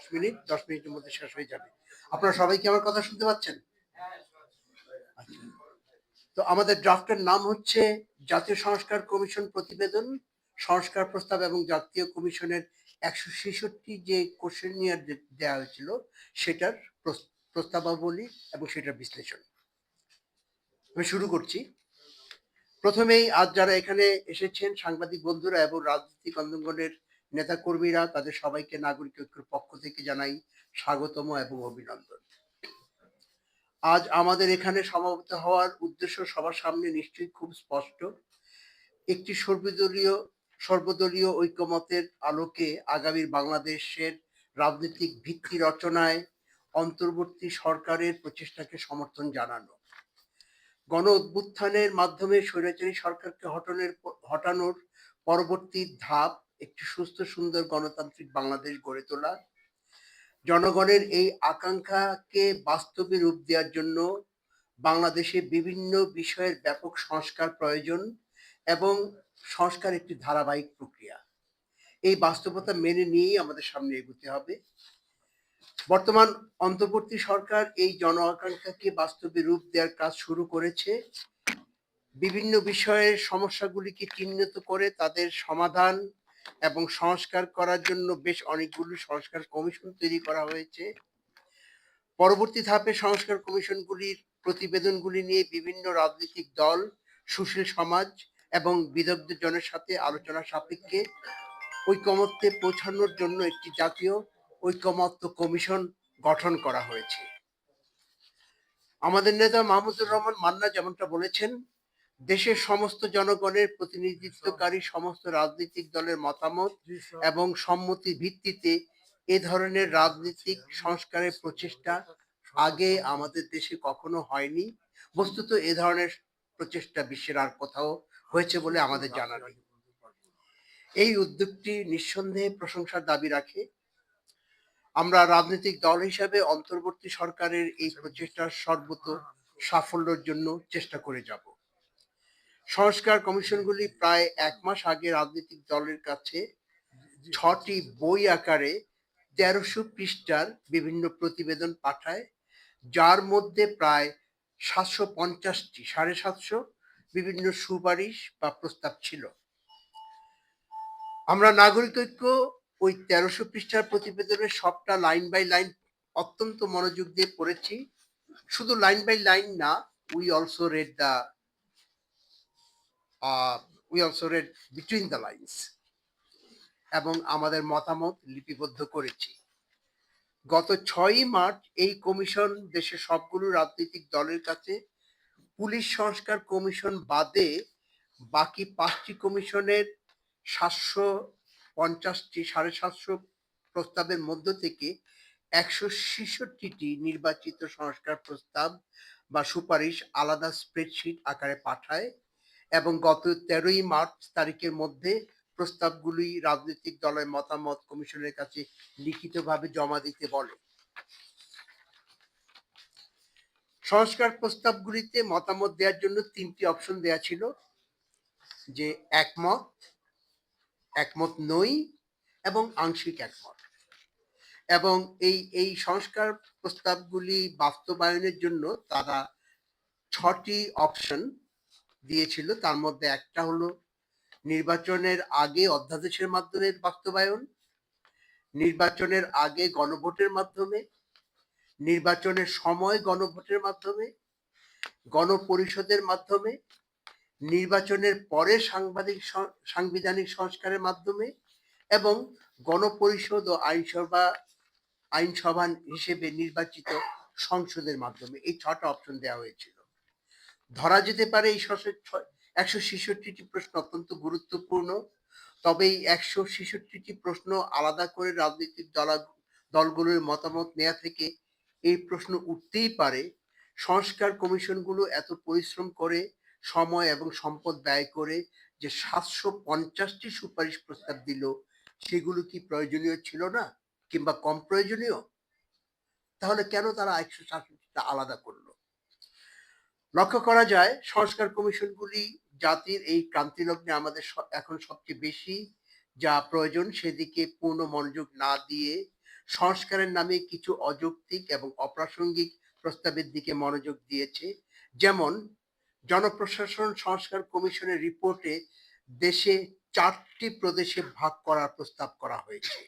দশ মিনিট, দশ মিনিটের মধ্যে শেষ হয়ে যাবে। আপনারা সবাই কি আমার কথা শুনতে পাচ্ছেন? আচ্ছা। তো আমাদের ড্রাফটের নাম হচ্ছে জাতীয় সংস্কার কমিশন প্রতিবেদন, সংস্কার প্রস্তাব এবং জাতীয় কমিশনের একশো ছেষট্টি যে কোশ্চেন নিয়ে দেওয়া হয়েছিল, সেটার প্রস- প্রস্তাবাবলী এবং সেটার বিশ্লেষণ। আমি শুরু করছি। প্রথমেই আজ যারা এখানে এসেছেন, সাংবাদিক বন্ধুরা এবং রাজনৈতিক অঙ্গনের নেতা কর্মীরা তাদের সবাইকে নাগরিক ঐক্যের পক্ষ থেকে জানাই স্বাগতম এবং অভিনন্দন। আজ আমাদের এখানে সমাবেত হওয়ার উদ্দেশ্য সবার সামনে নিশ্চয়ই খুব স্পষ্ট। একটি সর্বদলীয় সর্বদলীয় ঐক্যমতের আলোকে আগামীর বাংলাদেশের রাজনৈতিক ভিত্তি রচনায় অন্তর্বর্তী সরকারের প্রচেষ্টাকে সমর্থন জানানো। গণ অভ্যুত্থানের মাধ্যমে স্বৈরাচারী সরকারকে হটানোর হটানোর পরবর্তী ধাপ একটি সুস্থ, সুন্দর গণতান্ত্রিক বাংলাদেশ গড়ে তোলা জনগণের এই আকাঙ্ক্ষাকে বাস্তবে রূপ দেওয়ার জন্য বাংলাদেশে বিভিন্ন বিষয়ের ব্যাপক সংস্কার প্রয়োজন এবং সংস্কার একটি ধারাবাহিক প্রক্রিয়া। এই বাস্তবতা মেনে নিয়েই আমাদের সামনে এগোতে হবে। বর্তমান অন্তর্বর্তী সরকার এই জন আকাঙ্ক্ষাকে বাস্তবে রূপ দেওয়ার কাজ শুরু করেছে। বিভিন্ন বিষয়ের সমস্যাগুলিকে চিহ্নিত করে তাদের সমাধান এবং সংস্কার করার জন্য বেশ অনেকগুলো সংস্কার কমিশন তৈরি করা হয়েছে। পরবর্তী ধাপে সংস্কার কমিশনগুলির প্রতিবেদনগুলি নিয়ে বিভিন্ন রাজনৈতিক দল, সুশীল সমাজ এবং বিদগ্ধ জনের সাথে আলোচনা সাপেক্ষে ঐকমত্যে পৌঁছানোর জন্য একটি জাতীয় ঐকমত্য কমিশন গঠন করা হয়েছে। আমাদের নেতা মাহমুদুর রহমান মান্না যেমনটা বলেছেন দেশের সমস্ত জনগণের প্রতিনিধিত্বকারী সমস্ত রাজনৈতিক দলের মতামত এবং সম্মতি ভিত্তিতে এ ধরনের রাজনৈতিক সংস্কারের প্রচেষ্টা আগে আমাদের দেশে কখনো হয়নি। বস্তুত এ ধরনের প্রচেষ্টা বিশ্বের আর কোথাও হয়েছে বলে আমাদের জানা নেই। এই উদ্যোগটি নিঃসন্দেহে প্রশংসার দাবি রাখে। আমরা রাজনৈতিক দল হিসাবে অন্তর্বর্তী সরকারের এই প্রচেষ্টার সর্বত সাফল্যের জন্য চেষ্টা করে যাব। সংস্কার কমিশনগুলি প্রায় এক মাস আগে রাজনৈতিক দলের কাছে ছটি বই আকারে তেরোশো পৃষ্ঠার বিভিন্ন প্রতিবেদন পাঠায় যার মধ্যে প্রায় সাতশো পঞ্চাশটি সাড়ে সাতশো বিভিন্ন সুপারিশ বা প্রস্তাব ছিল। আমরা নাগরিক ঐক্য ওই তেরোশো পৃষ্ঠার প্রতিবেদনের সবটা লাইন বাই লাইন অত্যন্ত মনোযোগ দিয়ে পড়েছি। শুধু লাইন বাই লাইন না we also read the we also read between the lines এবং আমাদের মতামত লিপিবদ্ধ করেছি। গত ছয়ই মার্চ এই কমিশন দেশের সবগুলো রাজনৈতিক দলের কাছে পুলিশ সংস্কার কমিশন বাদে বাকি পাঁচটি কমিশনের সাতশো পঞ্চাশটি সাড়ে সাতশো প্রস্তাবের মধ্য থেকে একশো ছেষট্টিটি নির্বাচিত সংস্কার প্রস্তাব বা সুপারিশ আলাদা স্প্রেডশিট আকারে পাঠায়। এবং গত তেরোই মার্চ তারিখের মধ্যে প্রস্তাবগুলি রাজনৈতিক দলের মতামত কমিশনের কাছে লিখিতভাবে জমা দিতে বলে। সংস্কার প্রস্তাবগুলিতে মতামত দেওয়ার জন্য তিনটি অপশন দেওয়া ছিল, যে একমত একমত নই এবং আংশিক একমত। এবং এই এই সংস্কার প্রস্তাবগুলি বাস্তবায়নের জন্য তারা ছটি অপশন দিয়েছিল, তার মধ্যে একটা হলো নির্বাচনের আগে অধ্যাদেশের মাধ্যমে বাস্তবায়ন, নির্বাচনের আগে গণভোটের মাধ্যমে, নির্বাচনের সময় গণভোটের মাধ্যমে, গণপরিষদের মাধ্যমে, নির্বাচনের পরে সাংবাদিক সাংবিধানিক সংস্কারের মাধ্যমে এবং গণপরিষদ ও আইনসভা আইনসভা হিসেবে নির্বাচিত সংসদের মাধ্যমে। এই ছটা অপশন দেওয়া হয়েছিল। ধরা যেতে পারে এই একশো ছেষট্টিটি প্রশ্ন অত্যন্ত গুরুত্বপূর্ণ। তবে এই একশো ছেষট্টিটি প্রশ্ন আলাদা করে রাজনৈতিক দলা, দলগুলোর মতামত নেওয়া থেকে এই প্রশ্ন উঠতেই পারে। সংস্কার কমিশনগুলো এত পরিশ্রম করে, সময় এবং সম্পদ ব্যয় করে যে সাতশো পঞ্চাশটি সুপারিশ প্রস্তাব দিল, সেগুলো কি প্রয়োজনীয় ছিল না? কিংবা কম প্রয়োজনীয়? তাহলে কেন তারা একশো সাতষট্টিটা আলাদা করল? লক্ষ্য করা যায়, সংস্কার কমিশনগুলি জাতির এই ক্রান্তি লগ্নে আমাদের এখন সবচেয়ে বেশি যা প্রয়োজন, সেদিকে পূর্ণ মনোযোগ না দিয়ে সংস্কারের নামে কিছু অযৌক্তিক এবং অপ্রাসঙ্গিক প্রস্তাবের দিকে মনোযোগ দিয়েছে। যেমন, জনপ্রশাসন সংস্কার কমিশনের রিপোর্টে দেশে চারটি প্রদেশে ভাগ করার প্রস্তাব করা হয়েছে।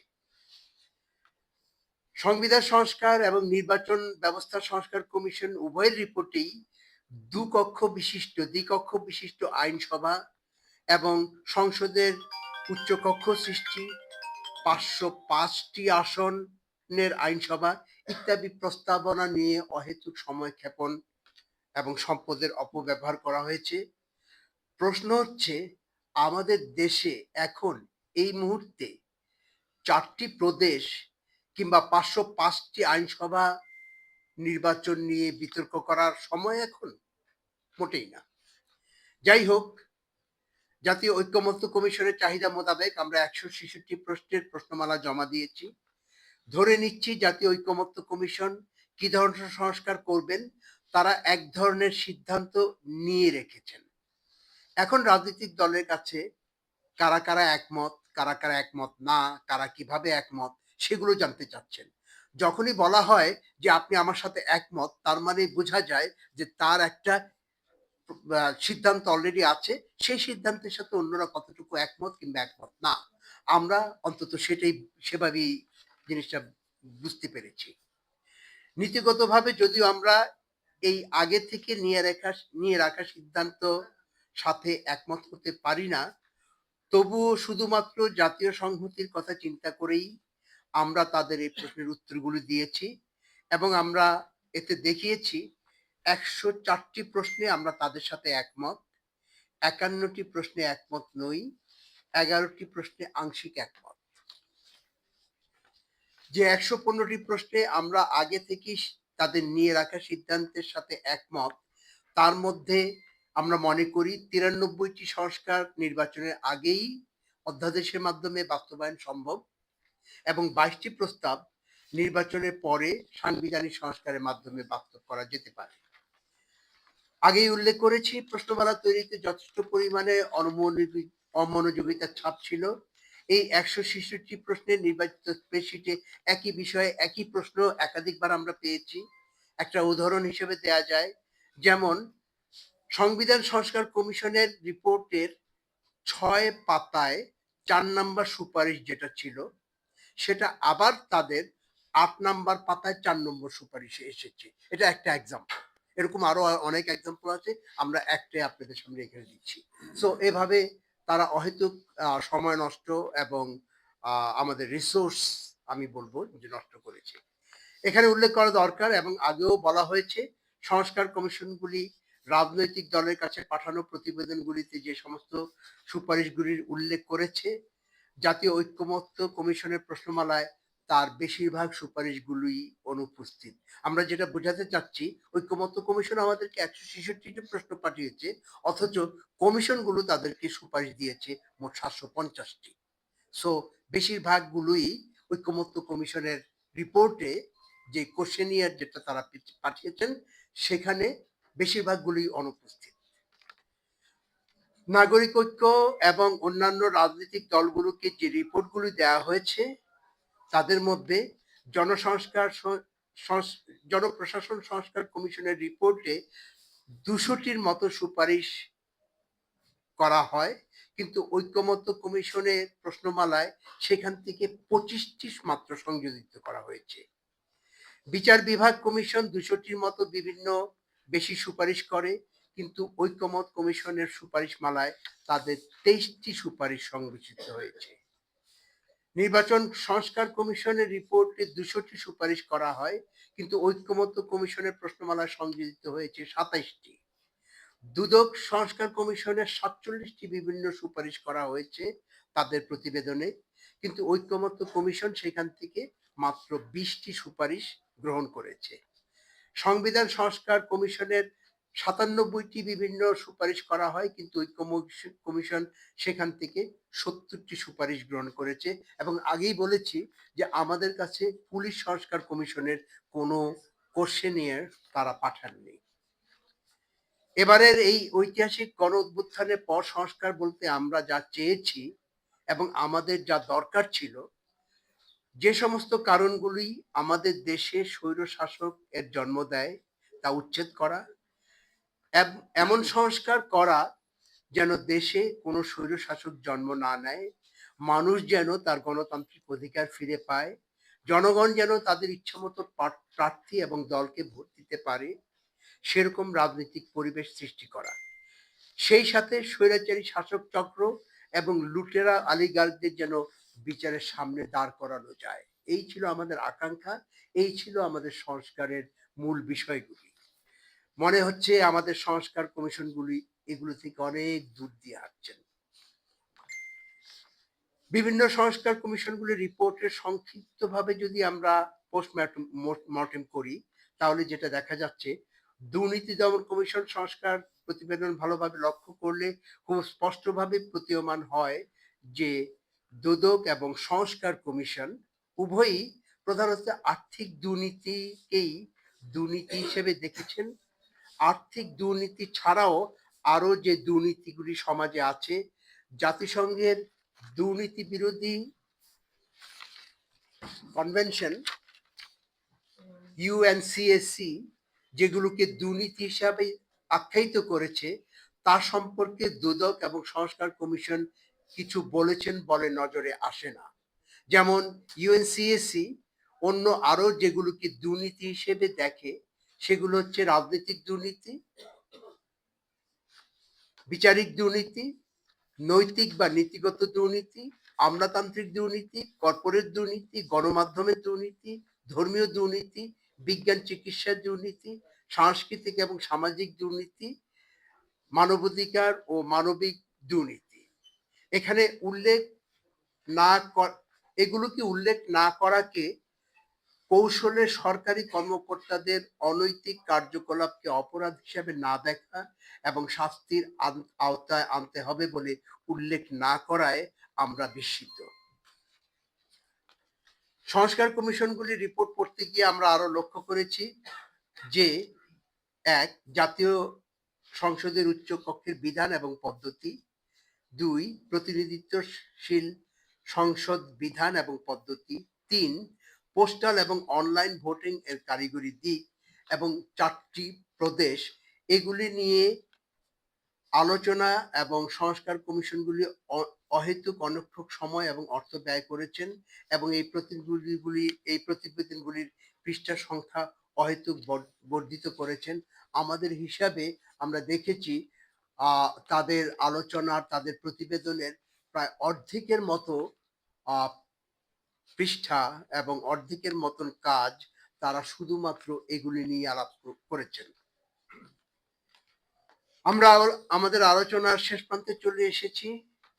সংবিধান সংস্কার এবং নির্বাচন ব্যবস্থা সংস্কার কমিশন উভয়ের রিপোর্টেই দুকক্ষ বিশিষ্ট, দ্বিকক্ষ বিশিষ্ট আইনসভা এবং সংসদের উচ্চকক্ষ সৃষ্টি, পাঁচশো পাঁচটি আসনের আইনসভা ইত্যাদি প্রস্তাবনা নিয়ে অহেতুক সময় ক্ষেপণ এবং সম্পদের অপব্যবহার করা হয়েছে। প্রশ্ন হচ্ছে, আমাদের দেশে এখন এই মুহূর্তে চারটি প্রদেশ কিংবা পাঁচশো পাঁচটি আইনসভা নির্বাচন নিয়ে বিতর্ক করার সময় এখন? মোটেই না। যাই হোক, জাতীয় ঐক্যমত্য কমিশনের চাহিদা মোতাবেক আমরা একশো ছেষট্টি প্রশ্নের প্রশ্নমালা জমা দিয়েছি। ধরে নিচ্ছি জাতীয় ঐক্যমত্য কমিশন কি ধরনের সংস্কার করবেন, তারা এক ধরনের সিদ্ধান্ত নিয়ে রেখেছেন। এখন রাজনৈতিক দলের কাছে কারা কারা একমত, কারা কারা একমত না, কারা কীভাবে একমত, সেগুলো জানতে চাচ্ছেন। যখনই বলা হয় যে আপনি আমার সাথে একমত, তার মানে বোঝা যায় যে তার একটা সিদ্ধান্ত অলরেডি আছে, সেই সিদ্ধান্তের সাথে অন্যরা কতটুকু একমত কিংবা একমত না, আমরা অন্তত সেটাই, সেভাবেই জিনিসটা বুঝতে পেরেছি। নীতিগতভাবে যদিও আমরা এই আগে থেকে নিয়ে রাখা নিয়ে রাখা সিদ্ধান্ত সাথে একমত হতে পারি না, তবুও শুধুমাত্র জাতীয় সংহতির কথা চিন্তা করেই আমরা তাদের এই প্রশ্নের উত্তরগুলো দিয়েছি এবং আমরা এতে দেখিয়েছি একশো চারটি প্রশ্নে আমরা তাদের সাথে একমত, একান্নটি প্রশ্নে একমত নই, এগারোটি প্রশ্নে আংশিক একমত। যে একশো পনেরোটি প্রশ্নে আমরা আগে থেকেই তাদের নিয়ে রাখা সিদ্ধান্তের সাথে একমত, তার মধ্যে আমরা মনে করি তিরানব্বইটি সংস্কার নির্বাচনের আগেই অধ্যাদেশের মাধ্যমে বাস্তবায়ন সম্ভব এবং বাইশটি প্রস্তাব নির্বাচনের পরে সাংবিধানিক সংস্কারের মাধ্যমে বাস্তব করা যেতে পারে। আগেই উল্লেখ করেছি, প্রশ্নমালা তৈরিতে যথেষ্ট পরিমাণে অনমনোযোগী অমনোযোগিতার ছাপ ছিল। এই একশো ছেষট্টি প্রশ্নের নির্বাচিত স্প্রেডশিটে একই বিষয়ে একই প্রশ্ন একাধিকবার আমরা পেয়েছি। একটা উদাহরণ হিসেবে দেয়া যায়, যেমন, সংবিধান সংস্কার কমিশনের রিপোর্টের ছয় পাতায় চার নাম্বার সুপারিশ যেটা ছিল, সেটা আবার তাদের আট নাম্বার পাতায় চার নম্বর সুপারিশে এসেছে। এটা একটা এক্সাম্পল এরকম আরও অনেক এক্সাম্পল আছে, আমরা একটাই আপনাদের সামনে এখানে দিচ্ছি। সো এভাবে তারা অহেতুক সময় নষ্ট এবং আমাদের রিসোর্স আমি বলব যে নষ্ট করেছে। এখানে উল্লেখ করা দরকার এবং আগেও বলা হয়েছে, সংস্কার কমিশনগুলি রাজনৈতিক দলের কাছে পাঠানো প্রতিবেদনগুলিতে যে সমস্ত সুপারিশগুলির উল্লেখ করেছে, জাতীয় ঐক্যমত্য কমিশনের প্রশ্নমালায় তার বেশিরভাগ সুপারিশগুলোই অনুপস্থিত। আমরা যেটা বোঝাতে চাচ্ছি, ঐক্যমত্য কমিশন আমাদেরকে একশো ছেষট্টিটি প্রশ্ন পাঠিয়েছে, অথচ কমিশনগুলো তাদেরকে সুপারিশ দিয়েছে মোট সাতশো পঞ্চাশটি। সো বেশিরভাগগুলোই ঐক্যমত্য কমিশনের রিপোর্টে যে কোশ্চেনিয়ার যেটা তারা পাঠিয়েছেন, সেখানে বেশিরভাগগুলোই অনুপস্থিত। নাগরিক ঐক্য এবং অন্যান্য রাজনৈতিক দলগুলোকে যে রিপোর্টগুলি দেওয়া হয়েছে তাদের মধ্যে জনসংস্কার জনপ্রশাসন সংস্কার কমিশনের রিপোর্টে দুশোটির মতো সুপারিশ করা হয়, কিন্তু ঐক্যমত্য কমিশনের প্রশ্নমালায় সেখান থেকে পঁচিশটি মাত্র সংযোজিত করা হয়েছে। বিচার বিভাগ কমিশন দুশোটির মতো বিভিন্ন বেশি সুপারিশ করে, কিন্তু ঐক্যমত কমিশনের সুপারিশ মালায় তাদের তেইশটি সুপারিশ সংরক্ষিত হয়েছে। নির্বাচন সংস্কার কমিশনের রিপোর্টে দুশোটি সুপারিশ করা হয়, কিন্তু ঐক্যমত্য কমিশনের প্রশ্নমালায় সংযোজিত হয়েছে সাতাইশটি। দুদক সংস্কার কমিশনের সাতচল্লিশটি বিভিন্ন সুপারিশ করা হয়েছে তাদের প্রতিবেদনে, কিন্তু ঐক্যমত্য কমিশন সেখান থেকে মাত্র বিশটি সুপারিশ গ্রহণ করেছে। সংবিধান সংস্কার কমিশনের সাতানব্বইটি বিভিন্ন সুপারিশ করা হয়, কিন্তু ঐক্য কমিশন সেখান থেকে সত্তরটি সুপারিশ গ্রহণ করেছে এবং আগেই বলেছি যে আমাদের কাছে পুলিশ সংস্কার কমিশনের কোনো কোশ্চেনিয়ার তারা পাঠাননি। এবারের এই ঐতিহাসিক গণ উত্থানের পর সংস্কার বলতে আমরা যা চেয়েছি এবং আমাদের যা দরকার ছিল, যে সমস্ত কারণগুলি আমাদের দেশে স্বৈর শাসক এর জন্ম দেয় তা উচ্ছেদ করা এমন সংস্কার করা যেন দেশে কোনো স্বৈর শাসক জন্ম না নেয়, মানুষ যেন তার গণতান্ত্রিক অধিকার ফিরে পায়, জনগণ যেন তাদের ইচ্ছামতো প্রার- প্রার্থী এবং দলকে ভোট দিতে পারে, সেরকম রাজনৈতিক পরিবেশ সৃষ্টি করা। সেই সাথে স্বৈরাচারী শাসক চক্র এবং লুটেরা আলিগারদের যেন বিচারের সামনে দাঁড় করানো যায়। এই ছিল আমাদের আকাঙ্ক্ষা, এই ছিল আমাদের সংস্কারের মূল বিষয়গুলি। মনে হচ্ছে আমাদের সংস্কার কমিশনগুলি এগুলো থেকে অনেক দূর দিয়ে হাঁটছেন। বিভিন্ন সংস্কার কমিশনগুলির রিপোর্টের সংক্ষিপ্তভাবে যদি আমরা পোস্টমর্টেম করি, তাহলে যেটা দেখা যাচ্ছে, দুর্নীতি দমন কমিশন সংস্কার প্রতিবেদন ভালোভাবে লক্ষ্য করলে খুব স্পষ্টভাবে প্রতীয়মান হয় যে দুদক এবং সংস্কার কমিশন উভয়ই প্রধানত আর্থিক দুর্নীতিকেই দুর্নীতি হিসেবে দেখেছেন আর্থিক দুর্নীতি ছাড়াও আরও যে দুর্নীতিগুলি সমাজে আছে, জাতিসংঘের দুর্নীতি বিরোধী কনভেনশন ইউএনসিএসসি যেগুলোকে দুর্নীতি হিসাবে আখ্যায়িত করেছে, তার সম্পর্কে দুদক এবং সংস্কার কমিশন কিছু বলেছেন বলে নজরে আসে না। যেমন ইউএনসিএসসি অন্য আরও যেগুলোকে দুর্নীতি হিসেবে দেখে সেগুলো হচ্ছে রাজনৈতিক দুর্নীতি, বিচারিক দুর্নীতি, নৈতিক বা নীতিগত দুর্নীতি, আমলাতান্ত্রিক দুর্নীতি, কর্পোরেট দুর্নীতি, গণমাধ্যমের দুর্নীতি, ধর্মীয় দুর্নীতি, বিজ্ঞান চিকিৎসার দুর্নীতি, সাংস্কৃতিক এবং সামাজিক দুর্নীতি, মানবাধিকার ও মানবিক দুর্নীতি। এখানে উল্লেখ না এগুলোকে উল্লেখ না করাকে কৌশলে সরকারি কর্মকর্তাদের অনৈতিক কার্যকলাপকে অপরাধ হিসাবে না দেখা এবং শাস্তির আওতায় আনতে হবে বলে উল্লেখ না করায় আমরা বিস্মিত। সংস্কার কমিশনগুলির রিপোর্ট পড়তে গিয়ে আমরা আরও লক্ষ্য করেছি যে, এক, জাতীয় সংসদের উচ্চ কক্ষের বিধান এবং পদ্ধতি। দুই, প্রতিনিধিত্বশীল সংসদ বিধান এবং পদ্ধতি। তিন পোস্টাল এবং অনলাইন ভোটিং এর কারিগরি দিক এবং চারটি প্রদেশ, এগুলি নিয়ে আলোচনা এবং সংস্কার কমিশনগুলি অহেতুক অনর্থক সময় এবং অর্থ ব্যয় করেছেন এবং এই প্রতিনিধিগুলি, এই প্রতিবেদনগুলির পৃষ্ঠা সংখ্যা অহেতুক বর- বর্ধিত করেছেন। আমাদের হিসাবে আমরা দেখেছি তাদের আলোচনা, তাদের প্রতিবেদনের প্রায় অর্ধেকের মতো পৃষ্ঠা এবং অর্ধেকের মতন কাজ তারা শুধুমাত্র এগুলি নিয়ে আলাপ করেছেন। আমরা আমাদের আলোচনার শেষ প্রান্তে চলে এসেছি।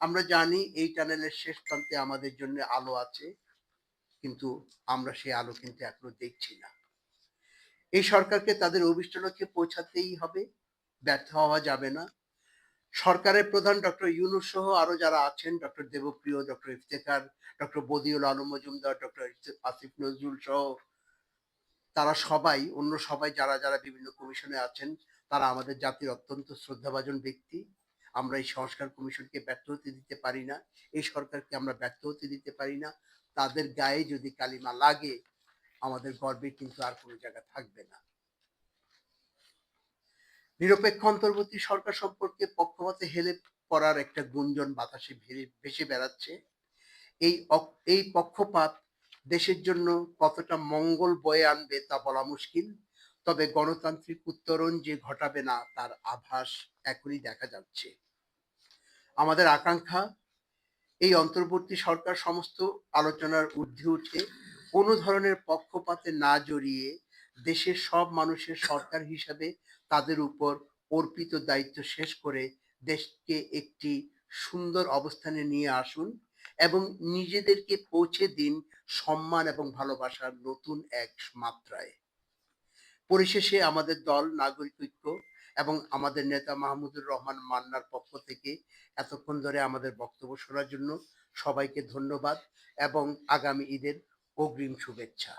আমরা জানি এই টানেলের শেষ প্রান্তে আমাদের জন্য আলো আছে, কিন্তু আমরা সেই আলো কিন্তু এখনও দেখছি না। এই সরকারকে তাদের অভিষ্ট লক্ষ্যে পৌঁছাতেই হবে, ব্যর্থ হওয়া যাবে না। সরকারের প্রধান ডক্টর ইউনুস সহ আরও যারা আছেন, doctor Debapriya, doctor Iftekhar, doctor Badiul Alam Majumdar, doctor Asif Nazrul সহ তারা সবাই, অন্য সবাই যারা যারা বিভিন্ন কমিশনে আছেন, তারা আমাদের জাতির অত্যন্ত শ্রদ্ধাভাজন ব্যক্তি। আমরা এই সংস্কার কমিশনকে ব্যর্থ হতে দিতে পারি না, এই সরকারকে আমরা ব্যর্থ হতে দিতে পারি না। তাদের গায়ে যদি কালিমা লাগে, আমাদের গর্বে কিন্তু আর কোনো জায়গা থাকবে না। নিরপেক্ষ অন্তর্বর্তী সরকার সম্পর্কে পক্ষপাতে হেলে পড়ার একটা গুঞ্জন বাতাসে ভেসে বেড়াচ্ছে। এই এই পক্ষপাত দেশের জন্য কতটা মঙ্গল বয়ে আনবে তা বলা মুশকিল, তবে গণতান্ত্রিক উত্তরণ যে ঘটাবে না তার আভাস এখনই দেখা যাচ্ছে। আমাদের আকাঙ্ক্ষা, এই অন্তর্বর্তী সরকার সমস্ত আলোচনার ঊর্ধ্বে উঠে কোনো ধরনের পক্ষপাতে না জড়িয়ে দেশের সব মানুষের সরকার হিসাবে তাদের উপর অর্পিত দায়িত্ব শেষ করে দেশকে একটি সুন্দর অবস্থানে নিয়ে আসুন এবং নিজেদেরকে পৌঁছে দিন সম্মান এবং ভালোবাসার নতুন এক মাত্রায় পরিশেষে আমাদের দল, নাগরিক ঐক্য এবং আমাদের নেতা মাহমুদুর রহমান মান্নার পক্ষ থেকে এতক্ষণ ধরে আমাদের বক্তব্য শোনার জন্য সবাইকে ধন্যবাদ এবং আগামী ঈদের অগ্রিম শুভেচ্ছা।